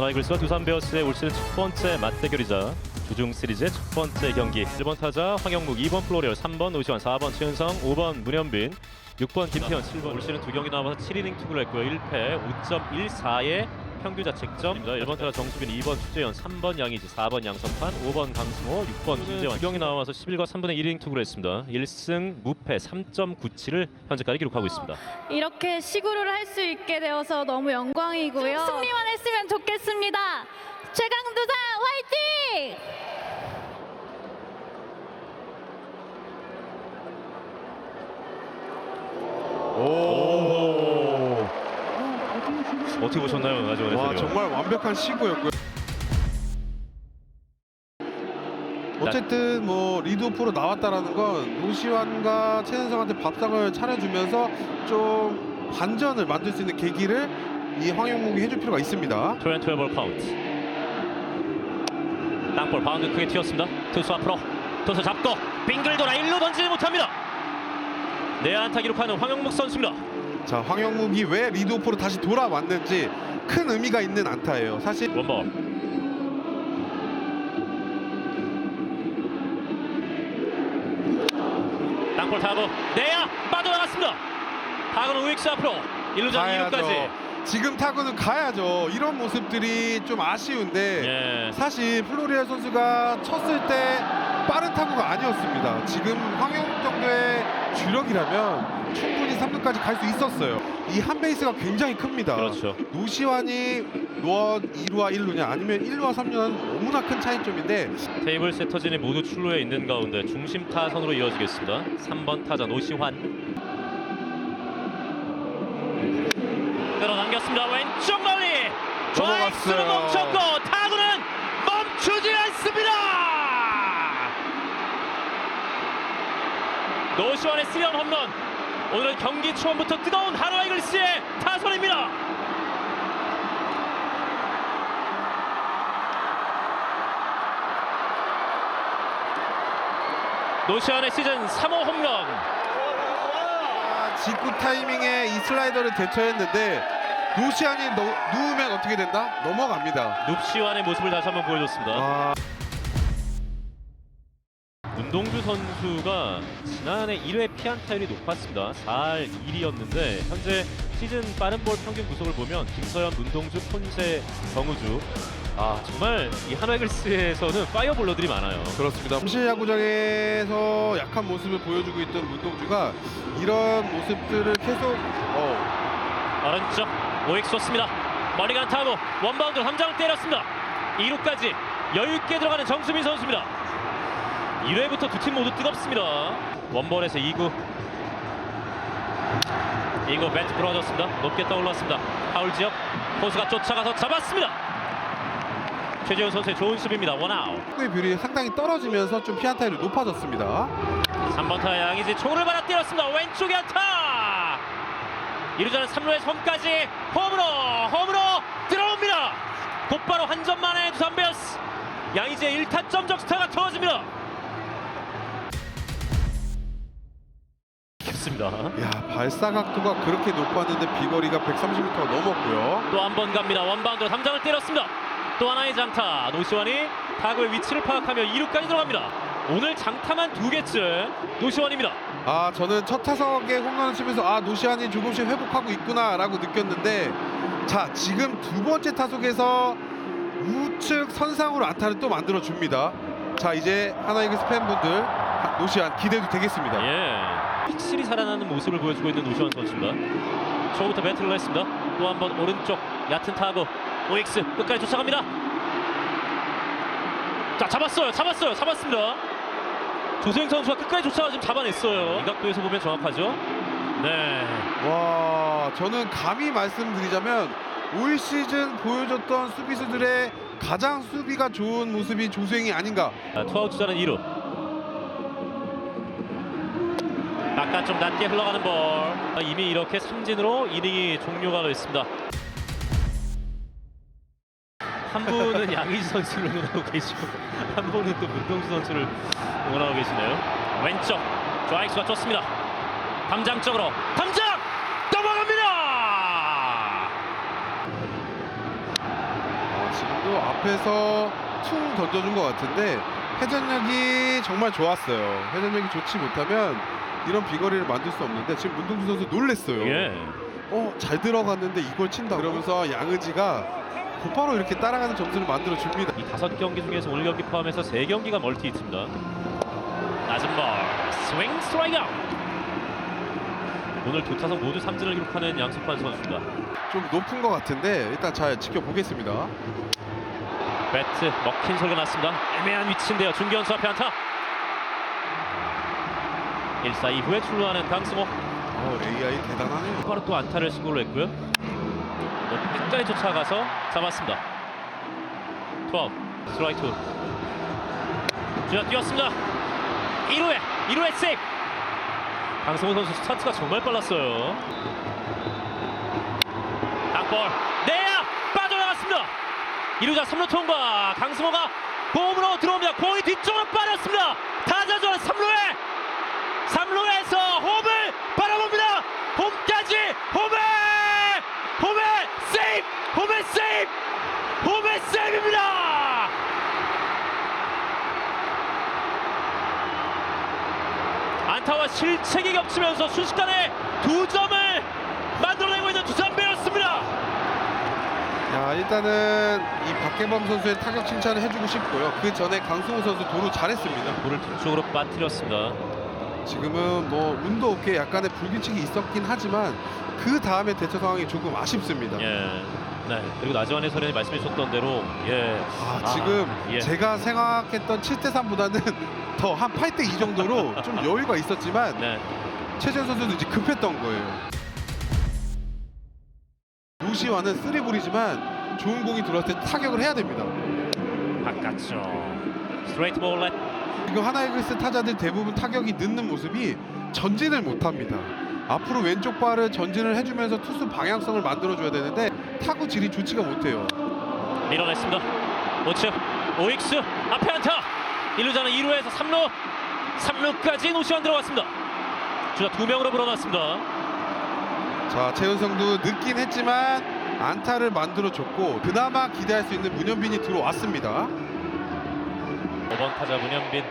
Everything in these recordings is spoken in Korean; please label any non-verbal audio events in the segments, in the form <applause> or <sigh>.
하나이글스와 두산 베어스의 올 시즌 첫 번째 맞대결이자 주중 시리즈의 첫 번째 경기. 1번 타자 황영묵 2번 플로리얼 3번 노시환 4번 최은성 5번 문현빈 6번 김태현 7번 올 시즌 두 경기 나와서 7이닝 투구를 했고요. 1패 5.14의 평균 자책점 1번 타자 정수빈 2번 추재현 3번 양의지 4번 양선판 5번 강승호 6번 김재환 두 경기 나와서 11과 3분의 1이닝 투구를 했습니다. 1승 무패 3.97을 현재까지 기록하고 있습니다. 이렇게 시구를 할 수 있게 되어서 너무 영광이고요. 승리만 했으면 좋겠습니다. 최강두산 화이팅! 오. 어떻게 보셨나요, 나중에 와 정말 완벽한 시구였고요. 어쨌든 뭐 리드오프로 나왔다라는 건 노시환과 최은성한테 밥상을 차려주면서 좀 반전을 만들 수 있는 계기를 이 황영묵이 해줄 필요가 있습니다. 트웬트웨볼 카운트. 땅볼 바운드 크게 튀었습니다. 투수 앞으로 투수 잡고 빙글 돌아 1루 던지지 못합니다. 내 안타 기록하는 황영묵 선수입니다. 자 황영묵이 왜 리드오프로 다시 돌아왔는지 큰 의미가 있는 안타예요. 사실 원범. 땅볼 타고 내야 빠져나갔습니다. 타구는 우익수 앞으로 1루장 가야죠. 2루까지. 지금 타구는 가야죠. 이런 모습들이 좀 아쉬운데 예. 사실 플로리아 선수가 쳤을 때 빠른 타구가 아니었습니다. 지금 황영욱 정도의 주력이라면 충분히 3루까지 갈 수 있었어요. 이 한 베이스가 굉장히 큽니다. 그렇죠. 노시환이 노원 2루와 1루냐 아니면 1루와 3루는 너무나 큰 차이점인데 테이블 세터진이 모두 출루에 있는 가운데 중심 타선으로 이어지겠습니다. 3번 타자 노시환. 끌어당겼습니다. 왼쪽 멀리. 넘어갔어요. 멈췄고 타구는 멈추지 않습니다. 노시환의 스리런 홈런. 오늘 경기 초반부터 뜨거운 한화 이글스의 타선입니다. 노시환의 시즌 3호 홈런. 아, 직구 타이밍에 이 슬라이더를 대처했는데 노시환이 너- 누우면 어떻게 된다? 넘어갑니다. 눕시환의 모습을 다시 한번 보여줬습니다. 아, 문동주 선수가 지난해 1회 피안타율이 높았습니다. 4할 1위였는데 현재 시즌 빠른 볼 평균 구속을 보면 김서현, 문동주, 폰세, 정우주 아 정말 이 한화이글스에서는 파이어볼러들이 많아요. 그렇습니다. 잠실 야구장에서 약한 모습을 보여주고 있던 문동주가 이런 모습들을 계속 어, 오른쪽 오익 쏘습니다. 머리 가는 타구 원바운드 함장을 때렸습니다. 2루까지 여유 있게 들어가는 정수민 선수입니다. 1회부터 두 팀 모두 뜨겁습니다. 원볼에서 2구 2구 배트 부러졌습니다. 높게 떠올랐습니다. 파울 지역 포수가 쫓아가서 잡았습니다. 최재훈 선수의 좋은 수비입니다. 원아웃. 축구의 비율이 상당히 떨어지면서 좀 피안타율이 높아졌습니다. 3번 타 양이지 초구를 받아 때렸습니다. 왼쪽에 안타. 이루자는 3루의 손까지 홈으로 홈으로 들어옵니다. 곧바로 한 점 만에 두산 베어스 양이지의 1타점 적스타가 터집니다. 깊습니다. 야 발사 각도가 그렇게 높았는데 비거리가 130m가 넘었고요. 또 한 번 갑니다. 원바운드로 담장을 때렸습니다. 또 하나의 장타. 노시환이 타구의 위치를 파악하며 2루까지 들어갑니다. 오늘 장타만 두 개째 노시환입니다. 아 저는 첫 타석에 홈런을 치면서 아 노시안이 조금씩 회복하고 있구나라고 느꼈는데 자 지금 두 번째 타석에서 우측 선상으로 안타를 또 만들어 줍니다. 자 이제 하나이글스 팬분들 하- 노시안 기대도 되겠습니다. 예. 확실히 살아나는 모습을 보여주고 있는 노시환 선수입니다. 초부터 배트를 했습니다. 또 한 번 오른쪽 얕은 타구 오익스 끝까지 쫓아갑니다. 자 잡았어요, 잡았어요, 잡았습니다. 조세영 선수가 끝까지 쫓아가 지금 잡아냈어요. 이 각도에서 보면 정확하죠. 네. 와 저는 감히 말씀드리자면 올 시즌 보여줬던 수비수들의 가장 수비가 좋은 모습이 조수행이 아닌가. 아, 투아웃 주자는 2루. 바깥쪽 낮게 흘러가는 볼. 아, 이미 이렇게 삼진으로 이닝이 종료가 됐습니다. 한 분은 <laughs> 양희지 선수를 응원하고 계시고 한 분은 또 문동주 선수를 응원하고 계시네요. 왼쪽 좌익수가 쫓습니다. 담장 쪽으로 담장 넘어갑니다. 어, 또 앞에서 퉁 던져준 것 같은데 회전력이 정말 좋았어요. 회전력이 좋지 못하면 이런 비거리를 만들 수 없는데 지금 문동주 선수 놀랬어요. 예. 어, 잘 들어갔는데 이걸 친다. 그러면서 양의지가 곧바로 이렇게 따라가는 점수를 만들어 줍니다. 이 다섯 경기 중에서 오늘 경기 포함해서 세 경기가 멀티 있습니다. 낮은 볼 스윙 스트라이크 아웃. 오늘 두 타석 모두 삼진을 기록하는 양석환 선수입니다. 좀 높은 것 같은데 일단 잘 지켜보겠습니다. 배트 먹힌 소리가 났습니다. 애매한 위치인데요. 중견수 앞에 안타. 1사 이후에 출루하는 강승호. 어, AI 대단하네요. 바로 또 안타를 신고를 했고요. 뭐 끝까지 쫓아가서 잡았습니다. 투아웃 스트라이크 투. 주자 뛰었습니다. 1루에 1루에 세이프. 강성호 선수 스타트가 정말 빨랐어요. 땅볼 내야 빠져나갔습니다. 2루자 3루 통과 강승호가 홈으로 들어옵니다. 공이 뒤쪽으로 빠졌습니다. 타자전 3루에 3루에서 홈을 바라봅니다. 홈까지 홈에 홈에 세이프 홈에 세이프 홈에 세이프입니다. 안타와 실책이 겹치면서 순식간에 두 점을 만들어내고 있는 두산 베어스입니다. 야 일단은 이 박계범 선수의 타격 칭찬을 해주고 싶고요. 그 전에 강승호 선수 도루 잘했습니다. 볼을 뒤쪽으로 빠뜨렸습니다. 지금은 뭐 운도 없게 약간의 불규칙이 있었긴 하지만 그 다음에 대처 상황이 조금 아쉽습니다. 예. 네. 그리고 나지완 해설위원이 말씀해 주셨던 대로 예. 아, 아, 지금 예. 제가 생각했던 7대 3보다는 <laughs> 더 한 8대 2 정도로 좀 여유가 있었지만 네. 최지현 선수도 이제 급했던 거예요. 루시와는 쓰리볼이지만 좋은 공이 들어왔을 때 타격을 해야 됩니다. 바깥쪽 스트레이트 볼 렛 지금 하나이글스 타자들 대부분 타격이 늦는 모습이 전진을 못합니다. 앞으로 왼쪽 발을 전진을 해주면서 투수 방향성을 만들어줘야 되는데 타구 질이 좋지가 못해요. 밀어냈습니다. 우측 오익수 앞에 안타 1루자는 2루에서 3루 3루까지 노시안 들어갔습니다. 주자 두 명으로 불어났습니다. 자 최은성도 늦긴 했지만 안타를 만들어줬고 그나마 기대할 수 있는 문현빈이 들어왔습니다. 5번 타자 문현빈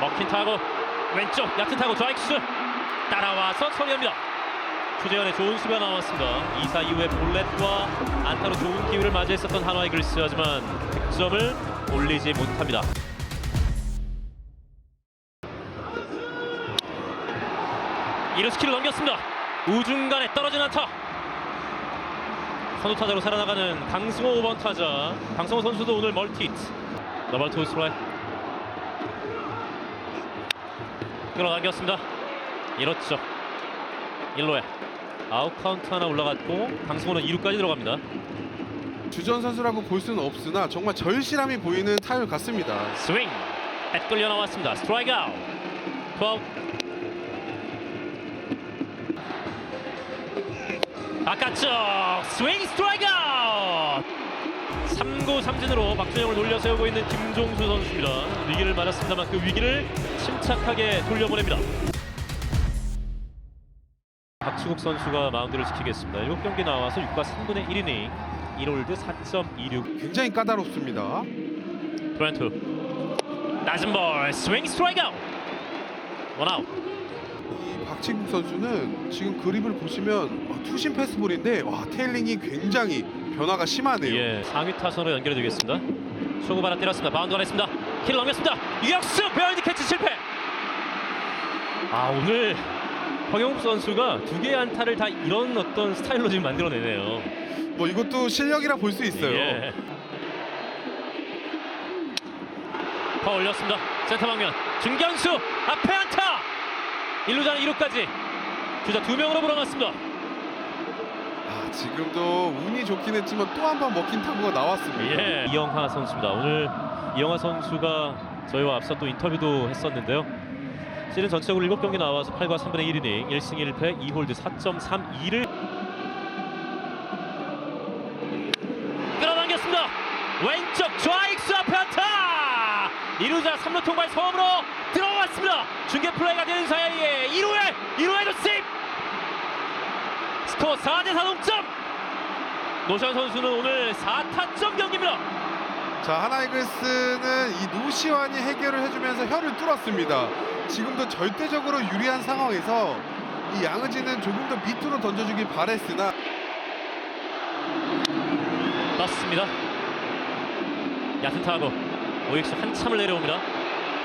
먹힌 타구 왼쪽 얕은 타구 좌익수 따라와서 처리합니다. 추재현의 좋은 수비가 나왔습니다. 2사 이후에 볼넷과 안타로 좋은 기회를 맞이했었던 한화 이글스 하지만 득점을 올리지 못합니다. 이루 스키를 넘겼습니다. 우중간에 떨어진 안타. 선두 타자로 살아나가는 강승호 5번 타자. 강승호 선수도 오늘 멀티 히트. 더블 투 스트라이크. 끌어당겼습니다. 이렇죠. 1루에 아웃 카운트 하나 올라갔고 강승호는 2루까지 들어갑니다. 주전 선수라고 볼 수는 없으나 정말 절실함이 보이는 타율 같습니다. 스윙. 뱃 끌려 나왔습니다. 스트라이크 아웃. 투아웃. 바깥쪽 스윙 스트라이크 아웃. 3구 3진으로 박준영을 돌려 세우고 있는 김종수 선수입니다. 위기를 맞았습니다만 그 위기를 침착하게 돌려보냅니다. 박수국 선수가 마운드를 지키겠습니다. 7경기 나와서 6과 3분의 1이닝 1홀드 4.26 굉장히 까다롭습니다. 트렌트 낮은 볼 스윙 스트라이크 아웃 원아웃 이 박진국 선수는 지금 그립을 보시면 아, 투심 패스볼인데 와 테일링이 굉장히 변화가 심하네요. 예 상위 타선으로 연결해 주겠습니다. 초구 받아 때렸습니다. 바운드가 냈습니다. 킬 넘겼습니다. 유격수 베어드 캐치 실패. 아 오늘 황영욱 선수가 두 개의 안타를 다 이런 어떤 스타일로 지금 만들어내네요. 뭐 이것도 실력이라 볼 수 있어요. 예. 더 올렸습니다. 센터 방면. 중견수 앞에 안타 1루자는 2루까지 주자 두 명으로 불어났습니다 아, 지금도 운이 좋긴 했지만 또 한 번 먹힌 타구가 나왔습니다. 예. 이영하 선수입니다. 오늘 이영하 선수가 저희와 앞서 또 인터뷰도 했었는데요. 시즌 전체적으로 7경기 나와서 8과 3분의 1이닝 1승 1패 2홀드 4.32를 끌어당겼습니다. 왼쪽 좌익수 앞에 안타! 2루자 3루 통발 처음으로. 중계 플레이가 되는 사이에 2루에 2루에도 세이프! 스코어 4대 4 동점! 노시환 선수는 오늘 4타점 경기입니다. 자 하나이글스는 이 노시환이 해결을 해주면서 혀를 뚫었습니다. 지금도 절대적으로 유리한 상황에서 이 양의지는 조금 더 밑으로 던져주길 바랬으나 떴습니다. 얕은 타구 오익수 한참을 내려옵니다.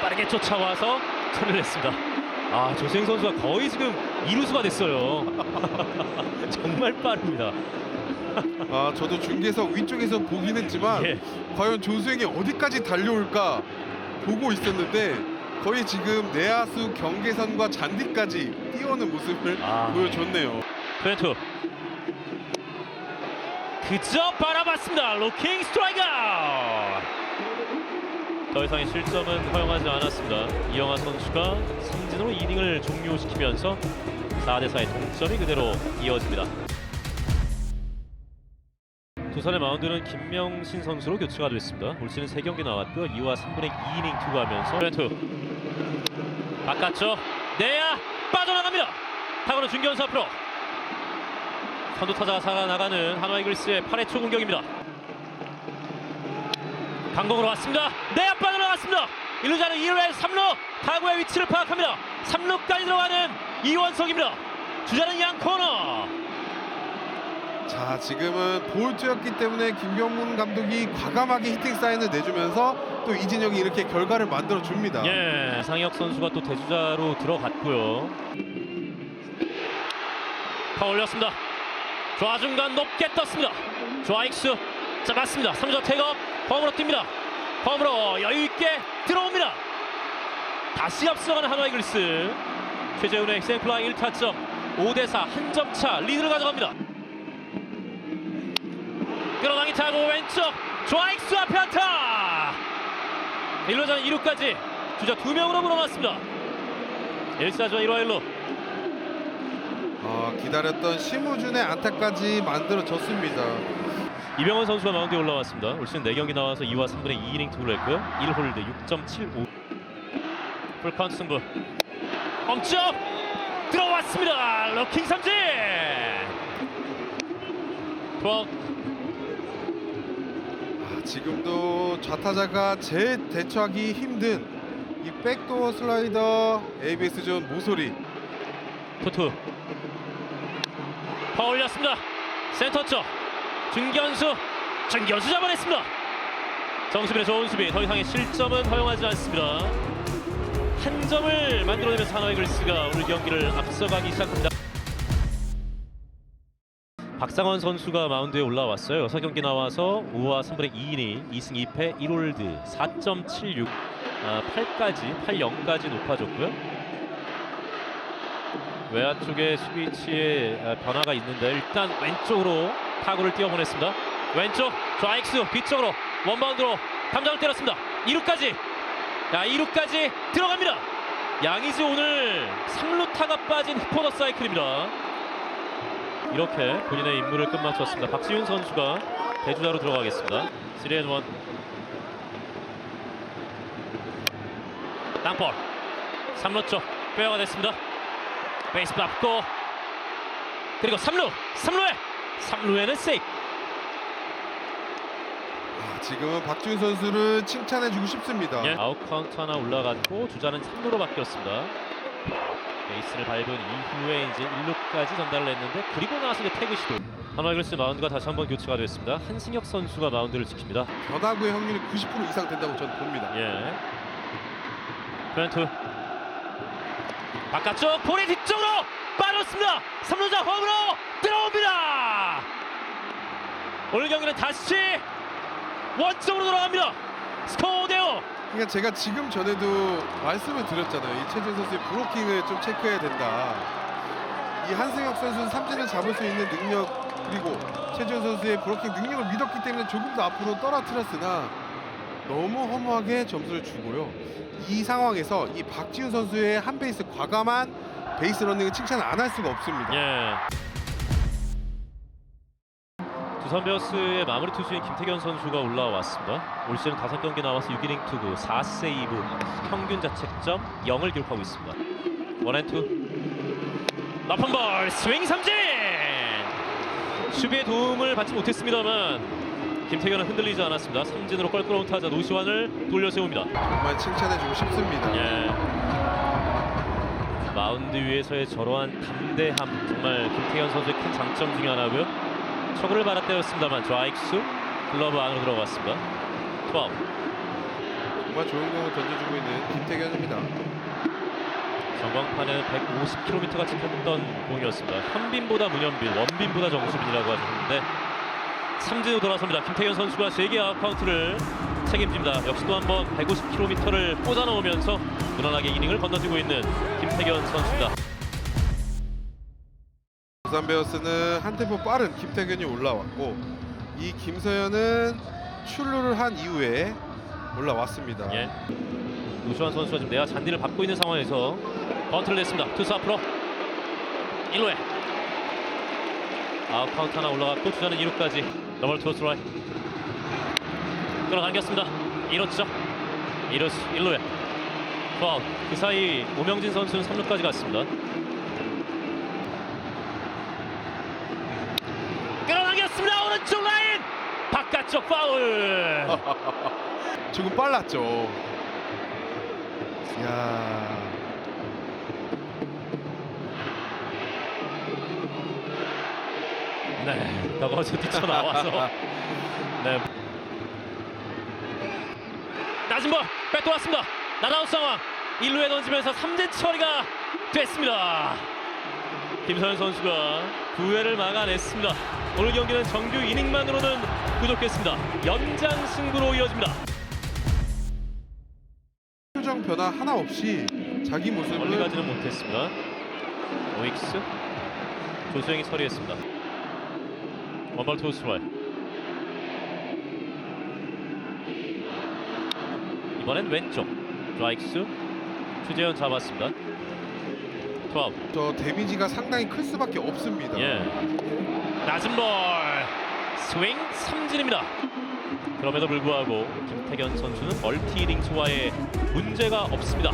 빠르게 쫓아와서 처리를 했습니다. 아 조세영 선수가 거의 지금 이루수가 됐어요. <laughs> 정말 빠릅니다. 아 저도 중계석 위쪽에서 보긴 했지만 예. 과연 조수행이 어디까지 달려올까 보고 있었는데 거의 지금 내야수 경계선과 잔디까지 뛰어오는 모습을 아. 보여줬네요. 트웬투 그저 바라봤습니다. 로킹 스트라이크 더 이상의 실점은 허용하지 않았습니다. 이영하 선수가 삼진으로 이닝을 종료시키면서 4대4의 동점이 그대로 이어집니다. 두산의 마운드는 김명신 선수로 교체가 됐습니다. 올 시즌 3경기 나왔고요. 2와 3분의 2이닝 투구하면서 트웬투 바깥쪽 내야 빠져나갑니다. 타구는 중견수 앞으로 선두 타자가 살아나가는 한화 이글스의 8회 초 공격입니다. 강공으로 왔습니다. 내야 빠져나갔습니다. 1루자는 2루에 3루 타구의 위치를 파악합니다. 3루까지 들어가는 이원석입니다. 주자는 양 코너. 자 지금은 볼트였기 때문에 김경문 감독이 과감하게 히팅 사인을 내주면서 또 이진영이 이렇게 결과를 만들어 줍니다. 예, 상혁 선수가 또 대주자로 들어갔고요. 파 올렸습니다. 좌중간 높게 떴습니다. 좌익수 잡았습니다. 3점 태업 홈으로 뜁니다. 홈으로 여유 있게 들어옵니다. 다시 앞서가는 한화 이글스. 최재훈의 생플라이 1타점 5대4 한 점 차 리드를 가져갑니다. 끌어당기 타고 왼쪽 좌익수 앞에 안타. 1루전 2루까지 주자 2명으로 물어났습니다. 1사전 1화 1루 아, 기다렸던 심우준의 안타까지 만들어졌습니다. 이병헌 선수가 마운드에 올라왔습니다. 올 시즌 4경기 나와서 2와 3분의 2이닝 투구를 했고요. 1홀드 6.75 풀카운트 승부 엄청 들어왔습니다. 럭킹 삼진 투아웃 아, 지금도 좌타자가 제일 대처하기 힘든 이 백도어 슬라이더 ABS 존 모서리 투투 파 올렸습니다. 센터 쪽 중견수 중견수 잡아냈습니다. 정수빈의 좋은 수비 더 이상의 실점은 허용하지 않습니다. 한 점을 만들어내면서 하나 이글스가 오늘 경기를 앞서가기 시작합니다. 박상원 선수가 마운드에 올라왔어요. 6경기 나와서 5와 3분의 2이닝 2승 2패 1홀드 4.76 아, 8까지 8-0까지 높아졌고요. 외야 쪽에 수비 위치에 아, 변화가 있는데 일단 왼쪽으로 타구를 띄워보냈습니다. 왼쪽 좌익수 뒤쪽으로 원바운드로 담장을 때렸습니다. 2루까지 야 2루까지 들어갑니다. 양희지 오늘 3루 타가 빠진 흑포더 사이클입니다. 이렇게 본인의 임무를 끝마쳤습니다. 박지훈 선수가 대주자로 들어가겠습니다. 3앤1 땅볼 3루 쪽 빼어가 됐습니다. 베이스 밟고 그리고 3루 3루에 3루에는 세이프 아, 지금은 박준 선수를 칭찬해주고 싶습니다. 예. 아웃 카운트 하나 올라갔고 주자는 3루로 바뀌었습니다. 베이스를 밟은 이후에 이제 1루까지 전달을 했는데 그리고 나서 이제 태그 시도 하나이글스 마운드가 다시 한번 교체가 됐습니다. 한승혁 선수가 마운드를 지킵니다. 변화구의 확률이 90% 이상 된다고 저는 봅니다. 예. 트렌트 바깥쪽 볼이 뒤쪽으로 빠졌습니다. 3루자 홈으로 들어옵니다. 오늘 경기는 다시 원점으로 돌아갑니다. 스코어 5대5 그러니까 제가 지금 전에도 말씀을 드렸잖아요. 이 최준 선수의 브로킹을 좀 체크해야 된다. 이 한승혁 선수는 삼진을 잡을 수 있는 능력 그리고 최준 선수의 브로킹 능력을 믿었기 때문에 조금 더 앞으로 떨어뜨렸으나 너무 허무하게 점수를 주고요. 이 상황에서 이 박지훈 선수의 한 베이스 과감한 베이스 러닝을 칭찬 안 할 수가 없습니다. 예. 두산 베어스의 마무리 투수인 김태견 선수가 올라왔습니다. 올 시즌 5경기 나와서 6이닝 투구 4세이브 평균 자책점 0을 기록하고 있습니다. 원앤투 높은 볼 스윙 삼진 수비의 도움을 받지 못했습니다만 김태균은 흔들리지 않았습니다. 삼진으로 껄끄러운 타자 노시환을 돌려 세웁니다. 정말 칭찬해주고 싶습니다. 예. 마운드 위에서의 저러한 담대함 정말 김태현 선수의 큰 장점 중에 하나고요. 초구를 받아 때렸습니다만 좌익수 글러브 안으로 들어갔습니다. 투아웃. 정말 좋은 공을 던져주고 있는 김태견입니다. 전광판에 150km가 찍혔던 공이었습니다. 현빈보다 문현빈, 원빈보다 정수빈이라고 하셨는데 삼진으로 돌아섭니다. 김태현 선수가 3개 아웃 카운트를 책임집니다. 역시 또 한번 150km를 꽂아 넣으면서 무난하게 이닝을 건너뛰고 있는 김태현 선수입니다. 부산 베어스는 한 템포 빠른 김태균이 올라왔고 이 김서현은 출루를 한 이후에 올라왔습니다. 예. 노시환 선수가 지금 내야 잔디를 밟고 있는 상황에서 번트를 냈습니다. 투수 앞으로 1루에 아웃 카운트 하나 올라갔고 주자는 2루까지 더블 투스 라이 끌어당겼습니다. 2루죠. 2루 1루에 투아웃 그 사이 오명진 선수는 3루까지 갔습니다. 끌어당겼습니다. 오른쪽 라인 바깥쪽 파울. <laughs> 조금 빨랐죠. 이야. 네, 더거즈 뛰쳐나와서 <laughs> 네. 낮은 볼 뺏어왔습니다. 나다웃 상황 1루에 던지면서 3진 처리가 됐습니다. 김서현 선수가 9회를 막아냈습니다. 오늘 경기는 정규 이닝만으로는 부족했습니다. 연장 승부로 이어집니다. 표정 변화 하나 없이 자기 멀리 모습을 가지는 못했습니다. 오익스 조수영이 처리했습니다. 원발 투스 트라이 이번엔 왼쪽 드라이크스 추재현 잡았습니다. 투아웃 저 데미지가 상당히 클 수밖에 없습니다. 예 낮은 볼 스윙 삼진입니다. 그럼에도 불구하고 김태견 선수는 멀티 링스와의 문제가 없습니다.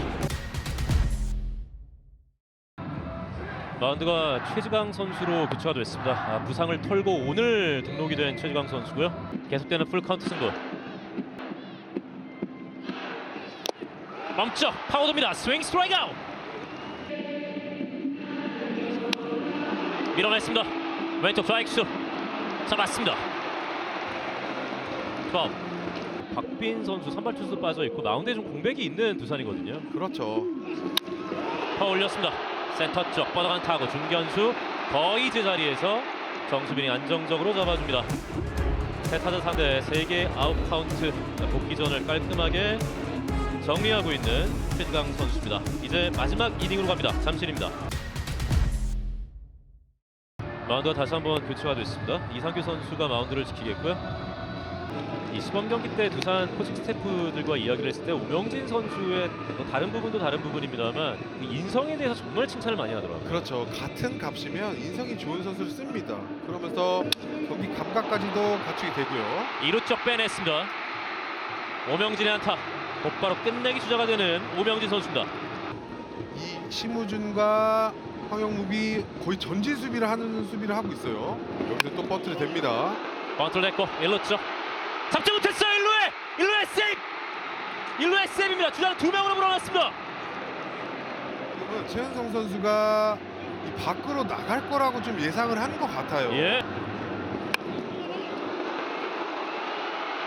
마운드가 최지강 선수로 교체가 됐습니다. 아, 부상을 털고 오늘 등록이 된 최지강 선수고요. 계속되는 풀 카운트 승부. 멈춰 파고듭니다. 스윙 스트라이크 아웃. 밀어냈습니다. 왼쪽 스트라이크스 잡았습니다. 투아웃. 박빈 선수 선발 투수 빠져 있고 마운드에 좀 공백이 있는 두산이거든요. 그렇죠. 파 올렸습니다. 센터 쪽 뻗어간 타고 중견수 거의 제자리에서 정수빈이 안정적으로 잡아줍니다. 세 타자 상대 3개 아웃 카운트 복귀전을 깔끔하게 정리하고 있는 최지강 선수입니다. 이제 마지막 이닝으로 갑니다. 잠실입니다. 마운드가 다시 한번 교체가 됐습니다. 이상규 선수가 마운드를 지키겠고요. 이 시범 경기 때 두산 코칭 스태프들과 이야기를 했을 때 오명진 선수의 뭐 다른 부분도 다른 부분입니다만 그 인성에 대해서 정말 칭찬을 많이 하더라고요. 그렇죠. 같은 값이면 인성이 좋은 선수를 씁니다. 그러면서 경기 감각까지도 갖추게 되고요. 2루 쪽 빼냈습니다. 오명진의 안타 곧바로 끝내기 주자가 되는 오명진 선수입니다. 이 심우준과 황영묵이 거의 전진 수비를 하는 수비를 하고 있어요. 여기서 또 버트를 됩니다. 바운트를 냈고 1루 쪽 잡지 못했어요 1루에 1루에 세이브 1루에 세이브입니다. 주자는 두 명으로 물어났습니다. 지금은 최현성 선수가 이 밖으로 나갈 거라고 좀 예상을 하는 것 같아요. 예.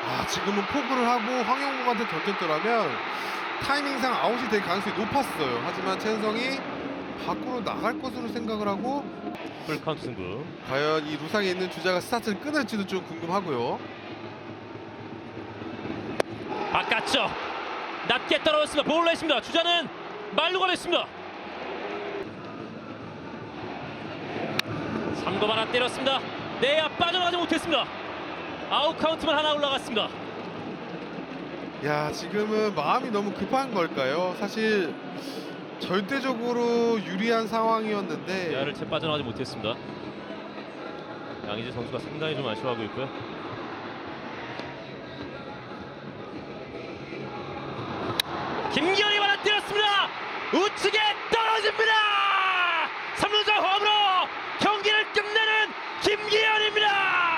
아 지금은 포구를 하고 황영묵한테 던졌더라면 타이밍상 아웃이 될 가능성이 높았어요. 하지만 최현성이 밖으로 나갈 것으로 생각을 하고 풀 카운트 승부. 과연 이 루상에 있는 주자가 스타트를 끊을지도 좀 궁금하고요. 바깥쪽 낮게 떨어졌습니다. 볼을 냈습니다. 주자는 말루가 됐습니다. 3구 하나 때렸습니다. 내야 빠져나가지 못했습니다. 아웃 카운트만 하나 올라갔습니다. 야 지금은 마음이 너무 급한 걸까요? 사실 절대적으로 유리한 상황이었는데 내야를 채 빠져나가지 못했습니다. 양의지 선수가 상당히 좀 아쉬워하고 있고요. 김기현이 받아 때렸습니다. 우측에 떨어집니다. 3루자 홈으로 경기를 끝내는 김기현입니다.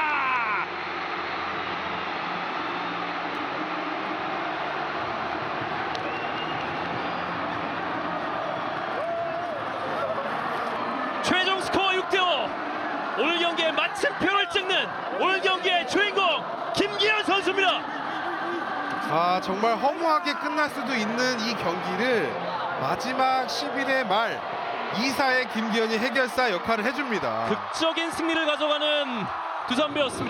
승표를 찍는 오늘 경기의 주인공 김기현 선수입니다. 아 정말 허무하게 끝날 수도 있는 이 경기를 마지막 10일의 말 2사의 김기현이 해결사 역할을 해줍니다. 극적인 승리를 가져가는 두산배였습니다.